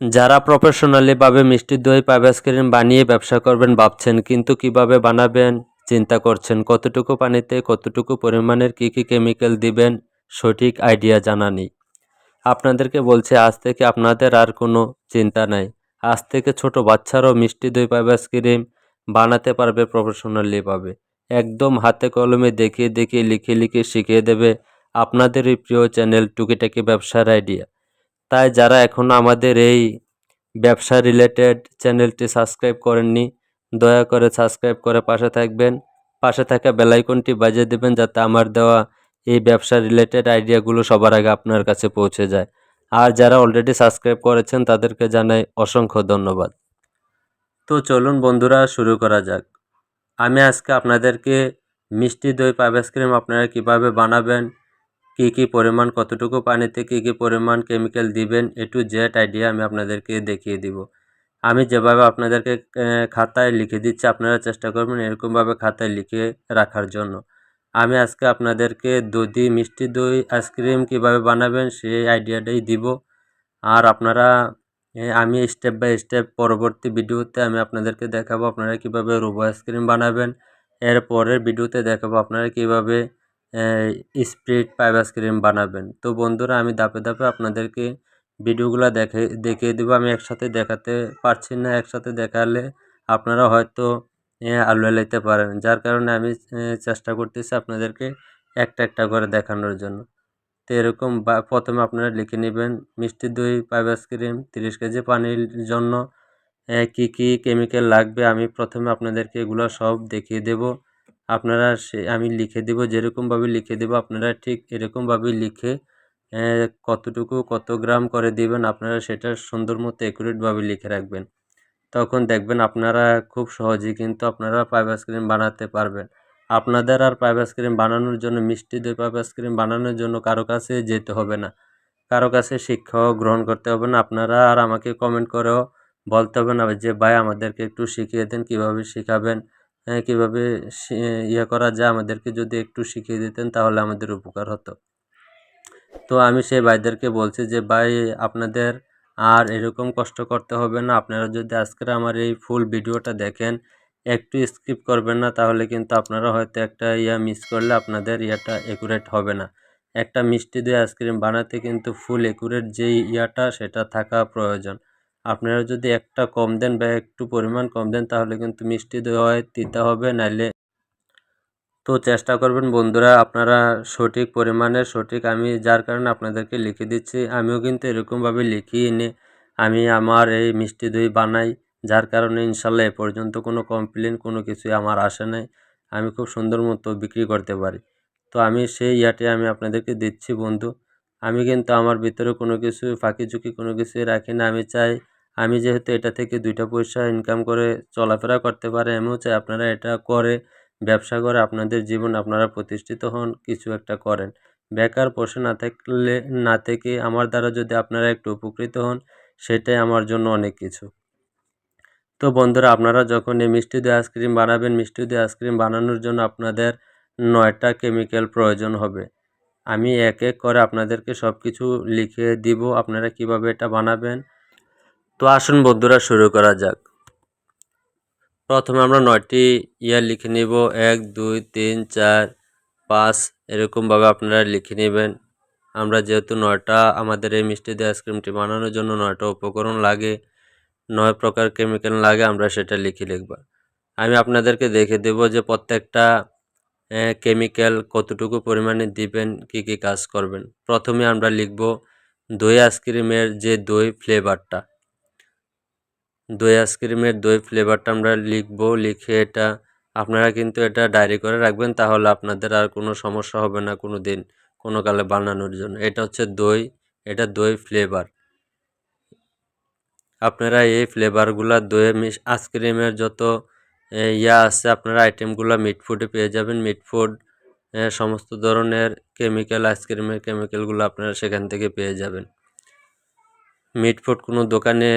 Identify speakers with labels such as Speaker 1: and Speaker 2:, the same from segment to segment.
Speaker 1: যারা প্রফেশনালি প্রফেশনালিভাবে মিষ্টি দই পাইপ আইসক্রিম বানিয়ে ব্যবসা করবেন ভাবছেন, কিন্তু কীভাবে বানাবেন? চিন্তা করছেন, কতটুকু পানিতে, কতটুকু পরিমাণের কি কি কেমিক্যাল দিবেন? সঠিক আইডিয়া জানা নেই। আপনাদেরকে বলছে, আজ থেকে আপনাদের আর কোনো চিন্তা নাই। আজ থেকে ছোট বাচ্চারাও মিষ্টি দই পাইপ আইসক্রিম বানাতে পারবে প্রফেশনালিভাবে একদম হাতে কলমে দেখিয়ে দেখিয়ে, লিখে লিখে শিখিয়ে দেবে। আপনাদের এই প্রিয় চ্যানেল টুকিটাকি ব্যবসার আইডিয়া তাই যারা এখনও আমাদের এই ব্যবসা রিলেটেড চ্যানেলটি সাবস্ক্রাইব করেননি, দয়া করে সাবস্ক্রাইব করে পাশে থাকবেন। পাশে থাকা বেলাইকনটি বাজিয়ে দেবেন যাতে আমার দেওয়া এই ব্যবসা রিলেটেড আইডিয়াগুলো সবার আগে আপনার কাছে পৌঁছে যায়। আর যারা অলরেডি সাবস্ক্রাইব করেছেন, তাদেরকে জানাই অসংখ্য ধন্যবাদ। তো চলুন বন্ধুরা, শুরু করা যাক। আমি আজকে আপনাদেরকে মিষ্টি দই পাইপ আইসক্রিম আপনারা কীভাবে বানাবেন কি কি পরিমাণ, কতটুকু পানিতে কি কি পরিমাণ কেমিক্যাল দিবেন এ টু জেড আইডিয়া আমি আপনাদেরকে দেখিয়ে দিব। আমি যেভাবে আপনাদেরকে খাতায় লিখে দিচ্ছি, আপনারা চেষ্টা করবেন এরকমভাবে খাতায় লিখে রাখার জন্য। আমি আজকে আপনাদেরকে দধি, মিষ্টি দই, আইসক্রিম কীভাবে বানাবেন, সেই আইডিয়াটাই দিব। আর আপনারা আমি স্টেপ বাই স্টেপ পরবর্তী ভিডিওতে আমি আপনাদেরকে দেখাবো আপনারা কীভাবে রোবো আইসক্রিম বানাবেন। এর পরের ভিডিওতে দেখাবো আপনারা কীভাবে স্প্রিট পাইপ আইসক্রিম বানাবেন। তো বন্ধুরা, আমি ধাপে ধাপে আপনাদেরকে ভিডিওগুলো দেখে, দেখিয়ে দেবো। আমি একসাথে দেখাতে পারছি না। একসাথে দেখালে আপনারা হয়তো আলু লাইতে পারেন। যার কারণে আমি চেষ্টা করতেছি আপনাদেরকে একটা একটা করে দেখানোর জন্য। তো এরকম বা, প্রথমে আপনারা লিখে নেবেন, মিষ্টি দই পাইপ আইসক্রিম তিরিশ কেজি পানির জন্য কি কি কেমিক্যাল লাগবে? আমি প্রথমে আপনাদেরকে এগুলো সব দেখিয়ে দেব। আপনারা সে, আমি লিখে দেবো, যেরকমভাবে লিখে দেবো, আপনারা ঠিক এরকমভাবে লিখে কতটুকু কত গ্রাম করে দিবেন, আপনারা সেটা সুন্দর মতো অ্যাকুরেটভাবে লিখে রাখবেন। তখন দেখবেন আপনারা খুব সহজেই কিন্তু আপনারা পাইপ আইসক্রিম বানাতে পারবেন। আপনাদের আর পাইপ আইসক্রিম বানানোর জন্য, মিষ্টি দই পাইপ আইসক্রিম বানানোর জন্য কারও কাছে যেতে হবে না। কারও কাছে শিক্ষাও গ্রহণ করতে হবে না। আপনারা আর আমাকে কমেন্ট করেও বলতে হবে না যে, ভাই, আমাদেরকে একটু শিখিয়ে দেন, কীভাবে শেখাবেন? কীভাবে ইয়ে করা যায়, আমাদেরকে যদি একটু শিখিয়ে দিতেন তাহলে আমাদের উপকার হতো। তো আমি সেই ভাইদেরকে বলছি যে, ভাই, আপনাদের আর এরকম কষ্ট করতে হবে না। আপনারা যদি আজকের আমার এই ফুল ভিডিওটা দেখেন, একটু স্কিপ করবেন না, তাহলে কিন্তু আপনারা হয়তো একটা ইয়া মিস করলে আপনাদের ইয়াটা একুরেট হবে না। একটা মিষ্টি দই আইসক্রিম বানাতে কিন্তু ফুল একুরেট যেই ইয়াটা, সেটা থাকা প্রয়োজন। আপনারা যদি একটা কম দেন বা একটু পরিমাণ কম দেন, তাহলে কিন্তু মিষ্টি দই তিতা হবে। নাইলে তো চেষ্টা করবেন বন্ধুরা, আপনারা সঠিক পরিমাণে, সঠিক আমি যার কারণে আপনাদেরকে লিখে দিচ্ছি, আমিও কিন্তু এরকমভাবে লিখিয়ে এনে আমি আমার এই মিষ্টি দই বানাই। যার কারণে ইনশাল্লাহ এ পর্যন্ত কোনো কমপ্লেন কোনো কিছুই আমার আসে নাই। আমি খুব সুন্দর মতো বিক্রি করতে পারি। তো আমি সেই ইয়াটি আমি আপনাদেরকে দিচ্ছি বন্ধু। আমি কিন্তু আমার ভিতরে কোনো কিছু ফাঁকি ঝুঁকি কোনো কিছুই রাখি না। আমি চাই আমি যেহেতু এটা থেকে দুইটা পয়সা ইনকাম করে চলাফেরা করতে পারে আমিও চাই আপনারা এটা করে ব্যবসা করে আপনাদের জীবন আপনারা প্রতিষ্ঠিত হন, কিছু একটা করেন। বেকার বসে না থাকলে, না থেকে আমার দ্বারা যদি আপনারা একটু উপকৃত হন, সেটাই আমার জন্য অনেক কিছু। তো বন্ধুরা, আপনারা যখন এই মিষ্টি দই আইসক্রিম বানাবেন, মিষ্টি দই আইসক্রিম বানানোর জন্য আপনাদের নয়টা কেমিক্যাল প্রয়োজন হবে। আমি এক এক করে আপনাদেরকে সব কিছু লিখে দিব, আপনারা কীভাবে এটা বানাবেন তো আসুন বন্ধুরা, শুরু করা যাক। প্রথমে আমরা নয়টি ইয়ার লিখে নিব। এক, দুই, তিন, চার, পাঁচ, এরকমভাবে আপনারা লিখে নেবেন। আমরা যেহেতু নয়টা, আমাদের এই মিষ্টি দিয়ে আইসক্রিমটি বানানোর জন্য নয়টা উপকরণ লাগে, নয় প্রকার কেমিক্যাল লাগে, আমরা সেটা লিখে লিখব। আমি আপনাদেরকে দেখে দেব যে প্রত্যেকটা কেমিক্যাল কতটুকু পরিমাণে দিবেন, কি কি কাজ করবেন। প্রথমে আমরা লিখব দই আইসক্রিমের যে দই ফ্লেভারটা দই আইসক্রিমের দই ফ্লেভারটা আমরা লিখব, লিখে এটা, আপনারা কিন্তু এটা ডায়েরি করে রাখবেন, তাহলে আপনাদের আর কোনো সমস্যা হবে না কোনো দিন কোনো কালে বানানোর জন্য। এটা হচ্ছে দই, এটা দই ফ্লেভার আপনারা এই ফ্লেভারগুলো দইয়ে মিশ আইসক্রিমের যত ইয়া আছে, আপনারা আইটেমগুলো মিট ফুডে পেয়ে যাবেন। মিট ফুড সমস্ত ধরনের কেমিক্যাল আইসক্রিমের কেমিক্যালগুলো আপনারা সেখান থেকে পেয়ে যাবেন। মিট ফুড কোনো দোকানে,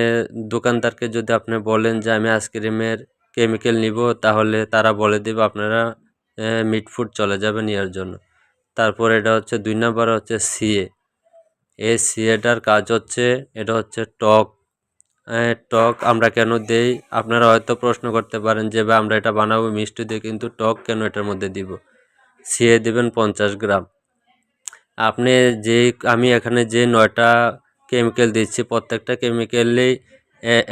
Speaker 1: দোকানদারকে যদি আপনি বলেন যে আমি আইসক্রিমের কেমিক্যাল নিব, তাহলে তারা বলে দেবে আপনারা মিট ফুড চলে যাবেন ইয়ার জন্য। তারপর এটা হচ্ছে দুই নম্বর হচ্ছে সিএ। এই সিএটার কাজ হচ্ছে, এটা হচ্ছে টক। টক আমরা কেন দেই? আপনারা হয়তো প্রশ্ন করতে পারেন যে বা আমরা এটা বানাবো মিষ্টি দিয়ে, কিন্তু টক কেন এটার মধ্যে দিব? সিয়ে দেবেন পঞ্চাশ গ্রাম। আপনি যে, আমি এখানে যে নয়টা কেমিক্যাল দিচ্ছি। প্রত্যেকটা কেমিক্যালেই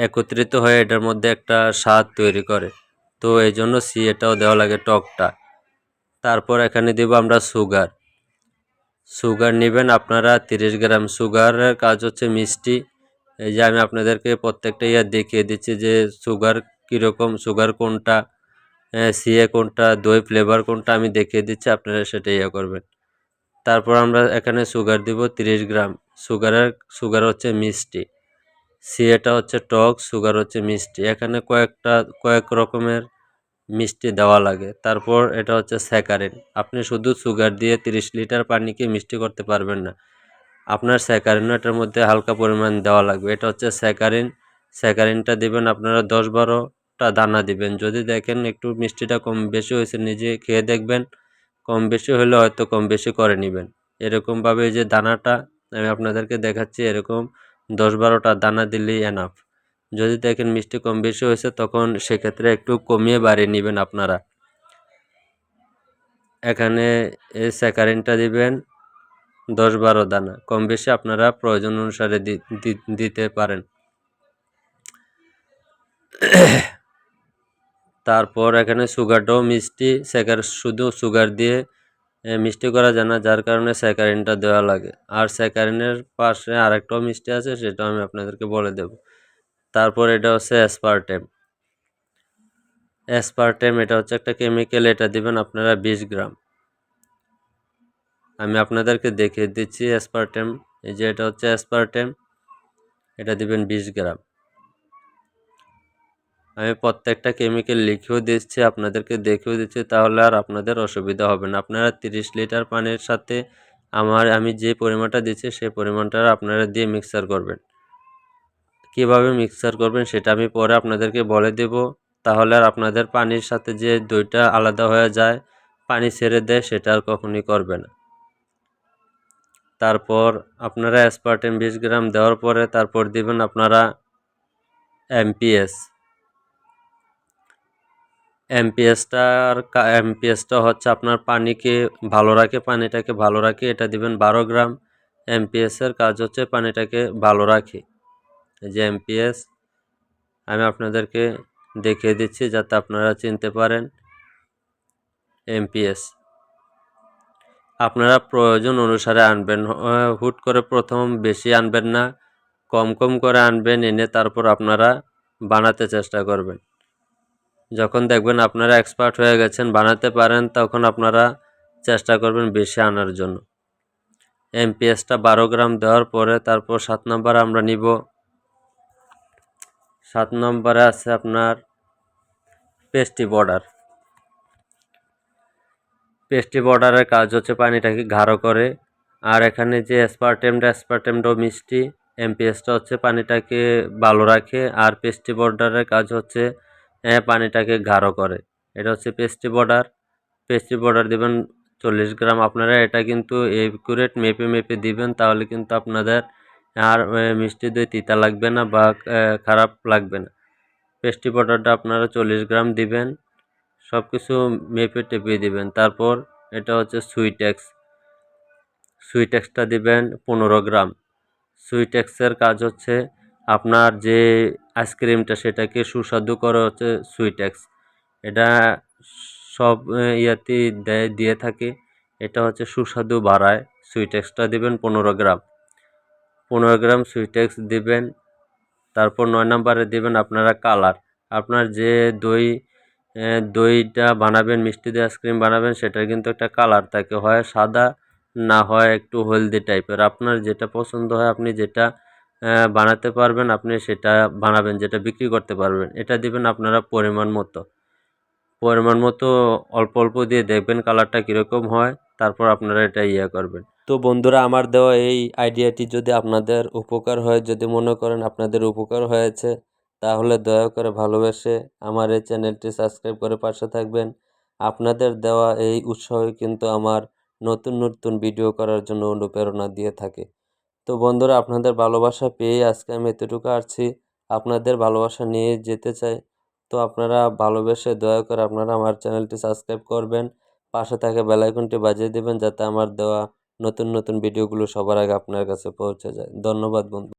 Speaker 1: একত্রিত হয়ে এটার মধ্যে একটা স্বাদ তৈরি করে। তো এই জন্য সি এটাও দেওয়া লাগে টকটা। তারপর এখানে দেব আমরা সুগার সুগার নেবেন আপনারা তিরিশ গ্রাম। সুগারের কাজ হচ্ছে মিষ্টি। এই যে আমি আপনাদেরকে প্রত্যেকটা ইয়ার দেখিয়ে দিচ্ছি যে সুগার কীরকম সুগার কোনটা সিএ কোনটা, দই ফ্লেভার কোনটা আমি দেখিয়ে দিচ্ছি, আপনারা সেটা ইয়ে করবেন। তারপর আমরা এখানে সুগার দিব তিরিশ গ্রাম। সুগারের, সুগার হচ্ছে মিষ্টি। সিএটা হচ্ছে টক, সুগার হচ্ছে মিষ্টি। এখানে কয়েকটা, কয়েক রকমের মিষ্টি দেওয়া লাগে। তারপর এটা হচ্ছে স্যাকারিন। আপনি শুধু সুগার দিয়ে তিরিশ লিটার পানিকে মিষ্টি করতে পারবেন না। আপনার স্যাকারিনও এটার মধ্যে হালকা পরিমাণ দেওয়া লাগবে। এটা হচ্ছে স্যাকারিন। স্যাকারিনটা দিবেন আপনারা দশ বারোটা দানা দিবেন। যদি দেখেন একটু মিষ্টিটা কম বেশি হয়েছে, নিজে খেয়ে দেখবেন। কম বেশি হলে হয়তো কম বেশি করে নেবেন। এরকমভাবে যে দানাটা আমি আপনাদেরকে দেখাচ্ছি এরকম দশ বারোটা দানা দিলেই এনাফ যদি দেখেন মিষ্টি কম বেশি হয়েছে, তখন সেক্ষেত্রে একটু কমিয়ে বাড়িয়ে নেবেন আপনারা। এখানে এই স্যাকারিনটা দিবেন দশ বারো দানা। কম বেশি আপনারা প্রয়োজন অনুসারে দিতে পারেন। তারপর এখানে সুগারটাও মিষ্টি, স্যাকার শুধু সুগার দিয়ে মিষ্টি করা যায় না যার কারণে স্যাকারিনটা দেওয়া লাগে। আর স্যাকারিনের পাশে আরেকটাও মিষ্টি আছে, সেটাও আমি আপনাদেরকে বলে দেব। তারপর এটা হচ্ছে অ্যাসপারটেম অ্যাসপারটেম এটা হচ্ছে একটা কেমিক্যাল এটা দিবেন আপনারা বিশ গ্রাম। আমি আপনাদেরকে দেখিয়ে দিচ্ছি অ্যাসপারটেম এই যে এটা হচ্ছে অ্যাসপারটেম এটা দিবেন বিশ গ্রাম। আমি প্রত্যেকটা কেমিক্যাল লিখেও দিচ্ছি, আপনাদেরকে দেখেও দিচ্ছি, তাহলে আর আপনাদের অসুবিধা হবে না। আপনারা তিরিশ লিটার পানির সাথে আমার, আমি যে পরিমাণটা দিচ্ছি সেই পরিমাণটা আপনারা দিয়ে মিক্সার করবেন। কীভাবে মিক্সার করবেন সেটা আমি পরে আপনাদেরকে বলে দেব। তাহলে আর আপনাদের পানির সাথে যে দইটা আলাদা হয়ে যায়, পানি ছেড়ে দেয়, সেটা আর কখনই করবে না। তারপর আপনারা অ্যাসপার্টেম বিশ গ্রাম দেওয়ার পরে তারপর দিবেন আপনারা এমপিএস এমপিএসটার এমপিএসটা হচ্ছে আপনার পানিকে ভালো রাখে, পানিটাকে ভালো রাখে, এটা দিবেন বারো গ্রাম। এমপিএসের কাজ হচ্ছে পানিটাকে ভালো রাখে। যে এমপিএস আমি আপনাদেরকে দেখিয়ে দিচ্ছি যাতে আপনারা চিনতে পারেন এমপিএস আপনারা প্রয়োজন অনুসারে আনবেন হুট করে প্রথম বেশি আনবেন না, কম কম করে আনবেন, এনে তারপর আপনারা বানাতে চেষ্টা করবেন। যখন দেখবেন আপনারা এক্সপার্ট হয়ে গেছেন, বানাতে পারেন, তখন আপনারা চেষ্টা করবেন বেশি আনার জন্য। এমপিএসটা বারো গ্রাম দেওয়ার পরে তারপর সাত নম্বর আমরা নিব। সাত নম্বরে আছে আপনার পেস্টি বর্ডার। পেস্টি বর্ডারের কাজ হচ্ছে পানিটাকে গাঢ় করে। আর এখানে যে অ্যাসপার্টেমটা অ্যাসপার্টেমটাও মিষ্টি। এমপিএসটা হচ্ছে পানিটাকে ভালো রাখে। আর পেস্টি বর্ডারের কাজ হচ্ছে পানিটাকে গাঢ় করে। এটা হচ্ছে পেস্ট্রি বর্ডার পেস্ট্রি বর্ডার দেবেন চল্লিশ গ্রাম। আপনারা এটা কিন্তু একুরেট মেপে মেপে দিবেন, তাহলে কিন্তু আপনাদের আর মিষ্টি দই তিতা লাগবে না বা খারাপ লাগবে না। পেস্ট্রি পাউডারটা আপনারা চল্লিশ গ্রাম দিবেন সব কিছু মেপে টেপে দিবেন। তারপর এটা হচ্ছে সুইটেক্স সুইটেক্সটা দিবেন পনেরো গ্রাম। সুইটেক্সের কাজ হচ্ছে আপনার যে আইসক্রিমটা সেটাকে সুস্বাদু করা হচ্ছে সুইটেক্স এটা সব ইয়াতেই দেয়, দিয়ে থাকে। এটা হচ্ছে সুস্বাদু বাড়ায়। সুইটেক্সটা দিবেন পনেরো গ্রাম। পনেরো গ্রাম সুইটেক্স দেবেন। তারপর নয় নম্বরে দেবেন আপনারা কালার। আপনার যে দই দইটা বানাবেন, মিষ্টি দিয়ে আইসক্রিম বানাবেন, সেটার কিন্তু একটা কালার থাকে। হয় সাদা, না হয় একটু হলদি টাইপের। আপনার যেটা পছন্দ হয়, আপনি যেটা বানাতে পারবেন, আপনি সেটা বানাবেন, যেটা বিক্রি করতে পারবেন। এটা দিবেন আপনারা পরিমাণ মতো। পরিমাণ মতো অল্প অল্প দিয়ে দেখবেন কালারটা কীরকম হয়, তারপর আপনারা এটা ইয়ে করবেন। তো বন্ধুরা, আমার দেওয়া এই আইডিয়াটি যদি আপনাদের উপকার হয়, যদি মনে করেন আপনাদের উপকার হয়েছে, তাহলে দয়া করে ভালোবেসে আমার এই চ্যানেলটি সাবস্ক্রাইব করে পাশে থাকবেন। আপনাদের দেওয়া এই উৎসাহই কিন্তু আমার নতুন নতুন ভিডিও করার জন্য অনুপ্রেরণা দিয়ে থাকে। তো বন্ধুরা, আপনাদের ভালোবাসা পেয়ে আজকে আমি এতটুকু আসছি আপনাদের ভালোবাসা নিয়ে যেতে চাই। তো আপনারা ভালোবেসে দয়া করে আপনারা আমার চ্যানেলটি সাবস্ক্রাইব করবেন। পাশে থাকে বেলাইকনটি বাজিয়ে দেবেন, যাতে আমার দেওয়া নতুন নতুন ভিডিওগুলো সবার আগে আপনার কাছে পৌঁছে যায়। ধন্যবাদ বন্ধু।